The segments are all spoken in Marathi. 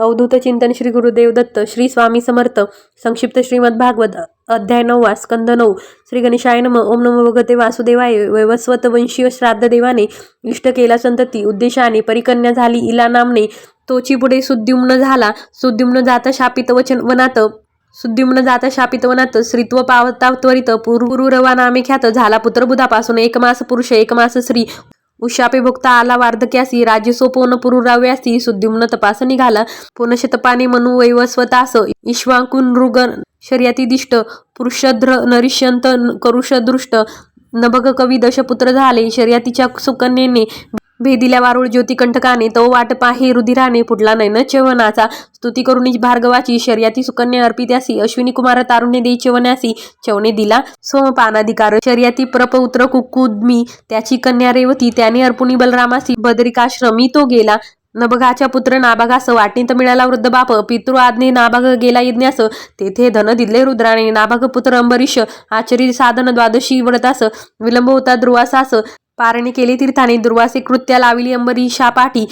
अवधूत चिंतन श्री गुरुदेव दत्त श्री स्वामी समर्थ संक्षिप्त श्रीमद भागवत अध्याय नववा स्कंद नऊ श्री गणेशाय नम ओम नमो भगवते वासुदेवाय वैवस्वत वंशीय श्राद्ध देवाने इष्ट केला संतती उद्देशाने परिकन्या झाली इला नामने तोची पुढे सुद्युम्न झाला सुद्युम्न जाता शापित वचन वनात सुद्युम्न जाता शापित वनात श्रीत्व पावता त्वरित पुरुरवा नामे ख्यात झाला पुत्रबुधापासून एक मास पुरुष एक मास स्त्री उशापे आला वार्धक्यासी राजसो पोन पुरुराव्यासी सुद्युम्न तपास निघाला. पुनशतपाने मनु वैवस्वतास ईश्वाकुन शर्यती दिष्ट पुरुषध्र नरिष्यंत करुषदृष्ट नभग कवी दशपुत्र झाले शर्यतीच्या सुकन्येने भेदिल्या वारुळ ज्योतिकंठकाने तो वाट पाहे रुधिराने फुटला नैन चवनाचा. स्तुती करुणी भार्गवाची शर्यती सुकन्या अर्पित्यासी अश्विनी कुमार तारुण्य दे चवण्यासी. चवने दिला सोमपानाधिकार. शर्यती प्रपौत्र कुकुद्मी. त्याची कन्या रेवती. त्याने अर्पुणी बलरामासी. बदरिकाश्रमी तो गेला. नभगाच्या पुत्र नाभागास वाटणीत मिळाला वृद्ध बाप पितृ आज्ञे नाभाग गेला यज्ञास. तेथे धन दिले रुद्राने. नाभाग पुत्र अंबरीश आचरी साधन द्वादशी व्रतास. विलंब होता ध्रुवासास. पारणे केले तीर्थाने दुर्वासे कृत्या लाविली. अंबरीशा पाठी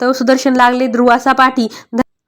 तव सुदर्शन लागले. दुर्वासा पाठी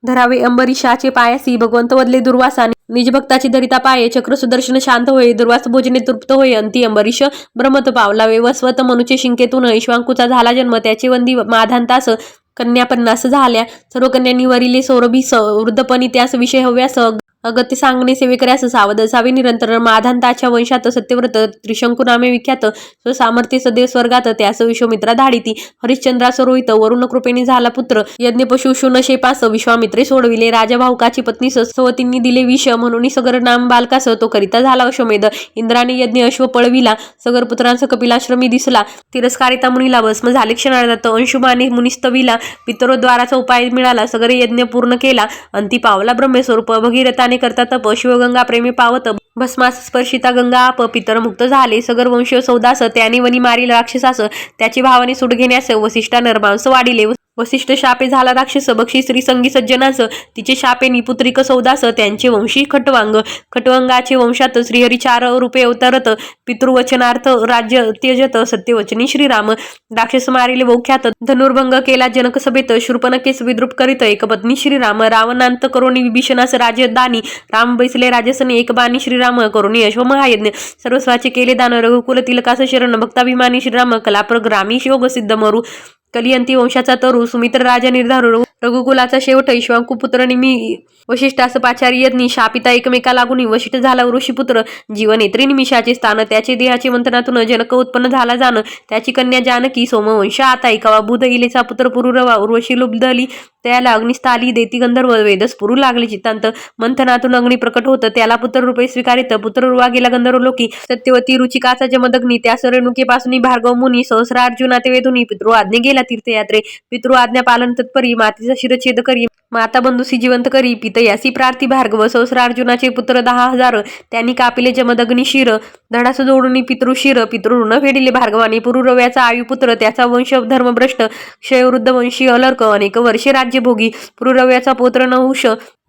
धरावे. अंबरीशाचे पायासी भगवंत वदले. दुर्वासा निजभक्ताची धरिता पाये. चक्र सुदर्शन शांत होय. दुर्वास भोजने तृप्त होय. अंती अंबरीश ब्रह्मत पावला वेवस्वत मनुचे शिंकेतून ईश्वांकुचा झाला जन्म. त्याचे वंदी माधांतास कन्या पन्नास झाल्या. सर्व कन्यांनी वरिले. सौरभीस वृद्धपणी त्यास विषय हव्यास अगत्य सांगणे असं सावध असावे. निरंतर. माधांताच्या वंशात सत्यव्रत त्रिशंकू नामे विख्यात स्वसामर्थ्य सदैव स्वर्गात त्यास विश्वमित्रा धाडिती. हरिश्चंद्रास रोहित वरुण कृपेने झाला पुत्र. यज्ञ पशु शेपास विश्वामित्रे सोडविले. राजा भाऊकाची पत्नी सवतींनी दिले विष. म्हणून सगर नाम बालकास तो करिता झाला अश्वमेध. इंद्राने यज्ञ अश्व पळविला. सगर पुत्रांस कपिलाश्रमी दिसला. तिरस्कारिता मुनीला भस्म झाले. क्षणार्धात अंशुमाने मुनिस्तविला. पितरोद्वाराचा उपाय मिळाला. सगर यज्ञ पूर्ण केला. अंती पावला ब्रह्मस्वरूप. भगीरथाने करता तप शिवगंगा प्रेमी पावत भस्मास स्पर्शिता गंगा आप पितर मुक्त झाले. सगर वंशी सौदास त्याने वनी मारील राक्षसास त्याची भावाने सूट घेण्यास वसिष्ठा नरमांस वाढिले. वसिष्ठ शापे झाला राक्षस बक्षी श्री संगी सज्जनास. तिचे शापे निपुत्रिक सौदास त्यांचे वंशी खटवांग. खटवंगाचे वंशात श्रीहरी चार रूपे अवतरत. पितृवचनार्थ राज्य त्यजत सत्यवचनी श्रीराम. राक्षस मारिले वौख्यात धनुर्भंग केला जनकसभेत शूर्पणकेस विद्रुप करीत एकपत्नी श्रीराम. रावणांत करोणी विभीषणास राजदानी राम बैसले राजसने एक बाणी श्रीराम करोनी अश्वमहायज्ञ सर्वस्वाचे केले दान रघुकुल तिलकास शरण भक्ताभिमानी श्रीराम कलाप्रग्रामी योग सिद्ध मरू. कलियंती वंशाचा तरू सुमित्र राजा निर्धारू रघुकुलाचा शेवट ईश्वांकू पुत्र निमी वशिष्ठास पाचारी यज्ञी शापिता एकमेका लागून वशिष्ठ झाला ऋषीपुत्र जीवनेत्री निमिषाचे स्थान त्याचे देहाचे मंथनातून जनक उत्पन्न झाला जाणं त्याची कन्या जानकी सोमवंश आता ऐकावा बुध इलेचा पुत्र पुरुरवा उर्वशी लुब्धली त्याला अग्निस्थाली देती गंधर्व वेदस पुरू लागले चित्तांत मंथनातून अग्नी प्रकट होत त्याला पुत्र रूपे स्वीकारित पुत्ररुवा गेला गंधर्व लोकी सत्यवती रुचिकाचा जमदग्नी त्या सरणुकीपासून भार्गव मुनी सहस्रार्जुना ते वेधुनी पितृ आज्ञे गेला. तीर्थयात्रे. पितृ आज्ञा पालन तत्परी मातीचा शिरछेद करी माता बंधुसी जिवंत करी पितयासी प्रार्थी भार्गव सहस्रार्जुनाचे पुत्र दहा हजार त्यांनी कापिले जमदग्नी शिर धडास जोडून पितृशिर न फेडिले भार्गवाने पुरुरव्याचा आयुपुत्र त्याचा वंश धर्मभ्रष्ट क्षयवृद्ध वंशी अलर्क अनेक वर्षे राज्यभोगी पुरुरव्याचा पुत्र नहुष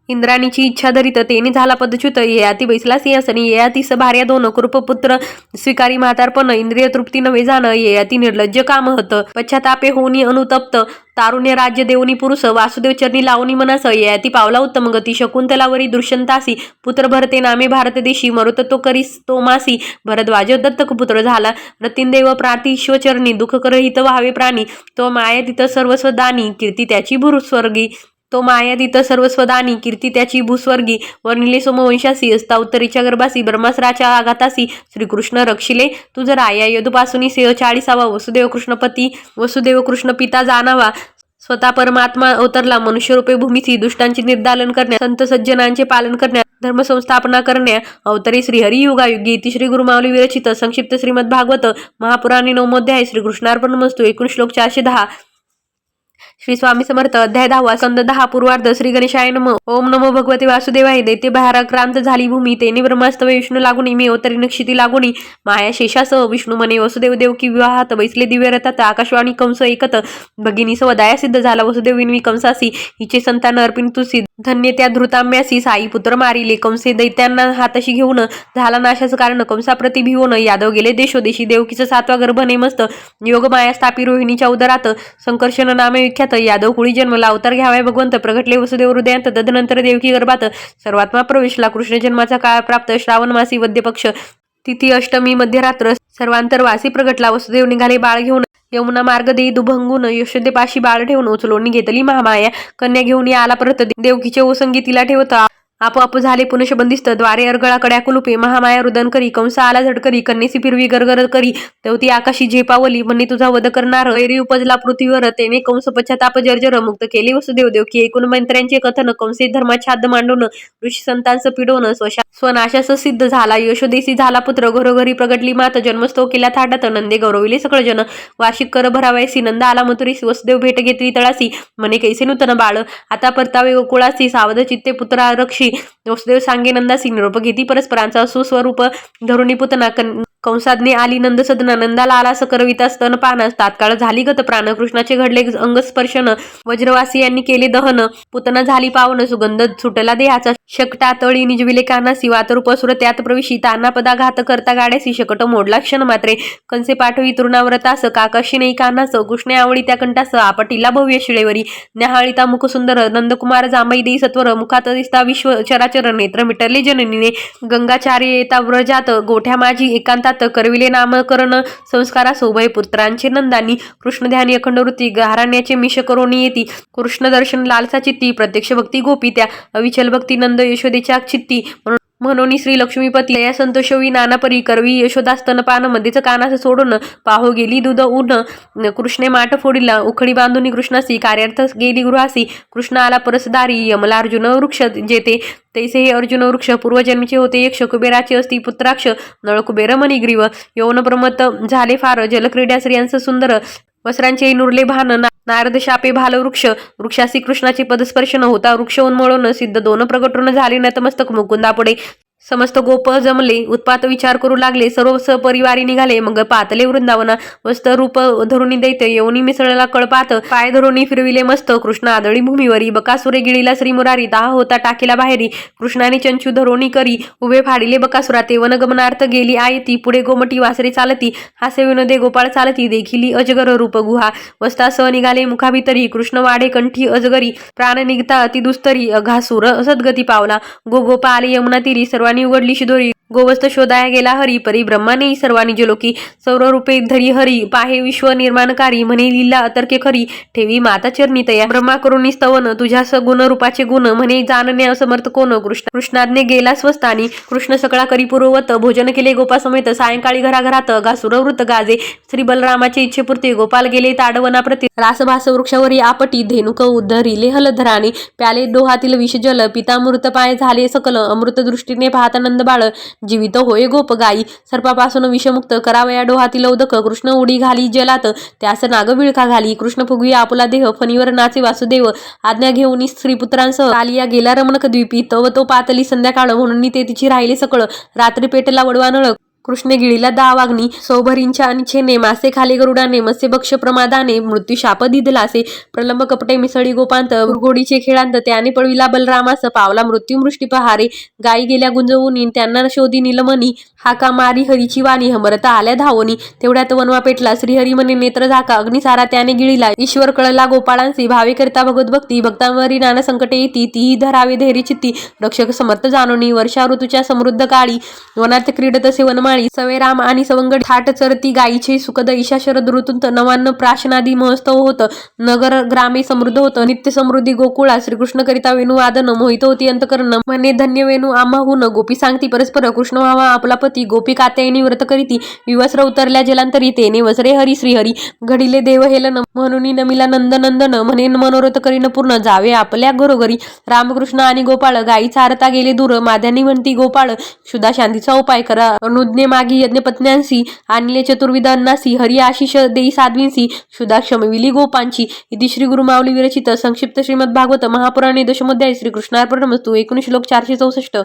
इंद्राणीची इच्छा धरित तेने झाला पदच्युत. ययाती बैसला सिंहासनी. येयातीस भार्या दोन कृपपुत्र स्वीकारी म्हातारपण इंद्रिय तृप्ती नव्हे जाण. ययाती निर्लज्ज काम होत. पश्चातापे होनी अनुतप्त. तारुण्य राज्य देवनी पुरुष. वासुदेव चरणी लावणी मनास. येयाती पावला उत्तम गती. शकुंतलावरी दृश्यंतासी पुत्र भरते नामे भारत देशी. मरुत तो करी तो मासी. भरद्वाज दत्तक पुत्र झाला. रतीनदेव प्रातिश्वचरणी दुःख करहित व्हावे प्राणी. तो मायातीत सर्वस्व दानी. कीर्ती त्याची भूस्वर्गी. तो मायादित सर्वस्वदानी कीर्ती त्याची भूस्वर्गी वर्णिले सोमवंशासी अस्तावतरीच्या गर्भासी ब्रह्मासराच्या आघातासी श्रीकृष्ण रक्षिले तुझ राया यदुपासुनी सेह चाळीसावा वसुदेव कृष्णपती वसुदेव कृष्ण पिता जाणावा स्वतः परमात्मा अवतरला मनुष्यरूपे भूमीची दुष्टांचे निर्दालन करण्या संत सज्जनांचे पालन करण्या धर्मसंस्थापना करण्या अवतरी श्रीहरी युगायुगी इति श्री गुरुमावली विरचित संक्षिप्त श्रीमद भागवत महापुराणी नवमोध्याय श्रीकृष्णार्पण मस्तू एकूण श्लोक चारशे दहा. श्री स्वामी समर्थ अध्याय दहावा स्कंद दहा पूर्वार्ध श्री गणेशाय नम. ओम नमो भगवते वासुदेवाय दैते भाराक्रांत झाली भूमी तेने ब्रह्मास्तव विष्णू लागुनी मे अवतरी नक्षिती लागुनी. माया शेषासह विष्णू मने वसुदेव देवकी विवाहात बैसले दिव्य रथात आकाशवाणी कंस एकत भगिनी दया सिद्ध झाला वसुदेव विनवी कंसासी हिचे संतान अर्पिन तुसी धन्य त्या धृताम्यासी साई पुत्र मारिले कंसे दैत्यांना हाताशी घेऊन झाला नाशाचं कारण कंसाप्रती भिवून यादव गेले देशोदेशी देवकीचं सातवा गर्भ नेमस्त योग माया स्थापी रोहिणीच्या उदरात संकर्षण नामे विख्यात गर्भात यादव कुळी जन्मला अवतार घ्यावाय भगवंत प्रगटले वसुदेव हृदयांत तदनंतर देवकी गर्भात सर्वात्मा प्रवेशला कृष्ण जन्माचा काळ प्राप्त श्रावण मासी वद्य पक्ष तिथी अष्टमी मध्यरात्र सर्वांतरवासी प्रगटला वसुदेव निघाले बाळ घेऊन यमुना मार्ग देई दुभंगून यशोदेपाशी बाळ ठेवून उचलून घेतली महामाया कन्या घेऊन आला परत देवकीचे ओसंगी तिला ठेवता आपोआप झाले पुनश बंदिस्त द्वारे अर्गळाकडे कुलुपे महामाया रुदन करी कंसा आला झटकरी कन्येसी फिरवी गरगर करी. तेवती आकाशी झेपावली म्हणे तुझा वध करणार. ऐरी उपजला पृथ्वीवर तेने कंस पश्चाताप जर्जर मुक्त केले. वसुदेव देवकी एकूण मंत्र्यांचे कथन कंसे धर्माच्छाद मांडून ऋषी संतांचं पिडवणं स्वशा स्वनाशास सिद्ध झाला. यशोदेसी झाला पुत्र घरोघरी प्रगटली मात जन्मस्तव केला थाटात नंदे गौरविले सकळ जन. वार्षिक कर भरावायसी नंद आला मथुरीस वसुदेव भेट घेतली तळासी म्हणे कैसे नूतन बाळ? आता परतावे गोकुळासी सावध चित्ते पुत्रा रक्षी वसुदेव सांगे नंदासी निरोप घेती परस्परांचा सुस्वरूप धरुणी पुतना कन कंसाज्ञे आली नंद सदन. नंदाला आला सकरविता स्तन पानस. तात्काळ झाली गत प्राण. कृष्णाचे घडले अंगस्पर्शन. वज्रवासी यांनी केले दहन. पुतना झाली पावन. सुगंध सुटला देहाचा. शकटा तळी निजविले काना वातरूप असुर त्यात प्रविशी. ताना घात करता गाड्यासी. शकट मोडला क्षण मात्रे. कंसे पाठवी तृणाव्रतास काकाशी नाही कानास. कृष्णे आवळी त्या कंठास. आपटीला भव्य शिळेवरी. न्याहाळिता मुखसुंदर नंदकुमार जांभई देई सत्वर. मुखात दिसता विश्व चराचर नेत्र मिटरले जननीने. गंगाचार्य येता व्रजात. गोठ्या माझी एकांतात करविले नामकरण संस्कारा सोभय पुत्रांचे नंदानी कृष्ण ध्यानी अखंड वृत्ती घराण्याचे मिश येती. कृष्ण दर्शन लालसा चित्ती प्रत्यक्ष भक्ती गोपी त्या अविचल भक्ती नंद यशोदेच्या चित्ती. म्हणून म्हणून श्री लक्ष्मीपती या संतोषवी नानापरी करवी यशोदा स्तनपान मध्येच कानास सोडून पाहो गेली दूध उन कृष्णे माठ फोडिला उखडी बांधून कृष्णासी कार्यार्थ गेली गृहासी कृष्ण आला परसदारी यमला अर्जुन वृक्ष जेते तैसे हे अर्जुन वृक्ष पूर्वजन्मीचे होते यक्ष कुबेराचे असती पुत्राक्ष नळकुबेर मणिग्रीव यौन प्रमत झाले फार जलक्रीड्या स्त्रियांचं सुंदर वस्त्रांचे नुरले भान नारदशापे नारद शापे भाल वृक्ष वृक्षासी कृष्णाचे पदस्पर्श न होता वृक्ष उन्मळून सिद्ध दोन प्रगटून झाले नतमस्तक मुकुंदापुढे. समस्त गोप जमले उत्पात विचार करू लागले सर्व सपरिवारी निघाले. मग पातले वृंदावना वस्त रूप धरुणी दैत्य येऊनी मिसळला कळपात. पाय धरुणी फिरविले मस्त. कृष्ण आदळी भूमीवरी बकासुरे गिळीला श्री मुरारी. दाह होता टाकीला बाहेरी. कृष्णाने चंचू धरोणी करी. उभे फाडिले बकासुरा ते वनगमनार्थ गेली आयती पुढे गोमटी वासरे चालती. हासे विनोदे गोपाळ चालती. देखिली अजगर रूप गुहा. वस्ता स निघाले मुखाभितरी. कृष्ण वाढे कंठी अजगरी. प्राण निघता अति दुस्तरी अघासुर सद्गती पावला. गोगोपा आले यमुना तिरी. सर्वांनी नि उघडलीशी दोरी. गोवस्त शोधाया गेला. हरी परी ब्रह्माने सर्वांनी जलोकी सौररूपे धरी हरी पाहे विश्व निर्माणकारी म्हणे लिला अतर्के खरी ठेवी माता चरणी तया. ब्रह्मा करून स्तवन तुझ्या सगुण रूपाचे गुण म्हणे जाणणे असमर्थ कोण? कृष्ण कृष्णाज्ञे गेला स्वस्तानी कृष्ण सकळा करी पूर्ववत भोजन केले गोपा समेत. सायंकाळी घराघरात गासुरवृत गाजे. श्री बलरामाचे इच्छेपुरते गोपाल गेले ताडवना प्रती रासभास वृक्षावरी आपटी धेनुक उद्धरिले हलधराने. प्याले डोहातील विषजल पितामृत पाय झाले सकल. अमृत दृष्टीने पाहता नंद बाळ जीवित होय गोप गाई सर्पापासून विषमुक्त करावया डोहातील उदक कृष्ण उडी घाली जलात. त्यास नाग विळखा घाली. कृष्ण फुगवी आपला देह. फणीवर नाचे वासुदेव. आज्ञा घेऊन स्त्रीपुत्रांसह आलिया गेला रमणक द्वीपी. तव तो पातली संध्याकाळ म्हणून ते तिची राहिले सकळ. रात्री पेटला वडवा नळक कृष्णगिरीला दावाग्नी सौभरींच्या आणि मासे खाले गरुडाने मत्स्य भक्ष प्रमादाने मृत्यू शाप दिदलासे प्रलंब कपटे मिसळी गोपांत गोडीचे खेळांत त्याने पळविला बलरामास पावला मृत्यू मृष्टी पहारे गायी गेल्या गुंजवून त्यांना शोधी निलमनी हाका मारी हरीची वाणी हमरता आल्या धावणी तेवढ्यात वनवा पेटला श्रीहरी म्हणे नेत्र झाका अग्निसारा त्याने गिळीला ईश्वर कळला गोपाळांसी भावे करता भगवत भक्ती भक्तांवरी नाना संकटे येती तीही धरावे धैर्य चित्ती रक्षक समर्थ जाणोनी वर्षा ऋतूच्या समृद्ध काळी वनात क्रीडत असे वनमाळी सवे राम आणि सवंगड थाट चरती गायीचे सुखद ईशा शरद ऋतूंत नवान्न प्राशनादी महोत्सव होत. नगर ग्रामे समृद्ध होत. नित्य समृद्धी गोकुळा श्रीकृष्ण करिता वेणू वादन मोहित होती अंतकरण म्हणे धन्य वेणू आम्हाहून गोपी सांगती परस्पर कृष्ण व्हावा आपला पती गोपी कात्यायनी व्रत करीती विवस्त्र उतरल्या जलांतरी तेने वसरे हरी श्रीहरी घडिले देव हेलन म्हणून नमिला नंद नंदन म्हणे मनोरथ करीन पूर्ण जावे आपल्या घरोघरी. रामकृष्ण आणि गोपाळ गायी चारता गेले दूर माध्यानी म्हणती गोपाळ क्षुदा शांतीचा उपाय करा अनुज्ञे मागी यज्ञपत्न्यांसी आणले चतुर्विधांनासी हरी आशिष देई साध्वींसी शुदाक्षम विली गोपांची. इति श्री गुरुमावली विरचित संक्षिप्त श्रीमद भागवत महापुराणे दशमोध्याय श्री कृष्णार्पणमस्तू एकोणीस श्लोक चारशे चौसष्ट.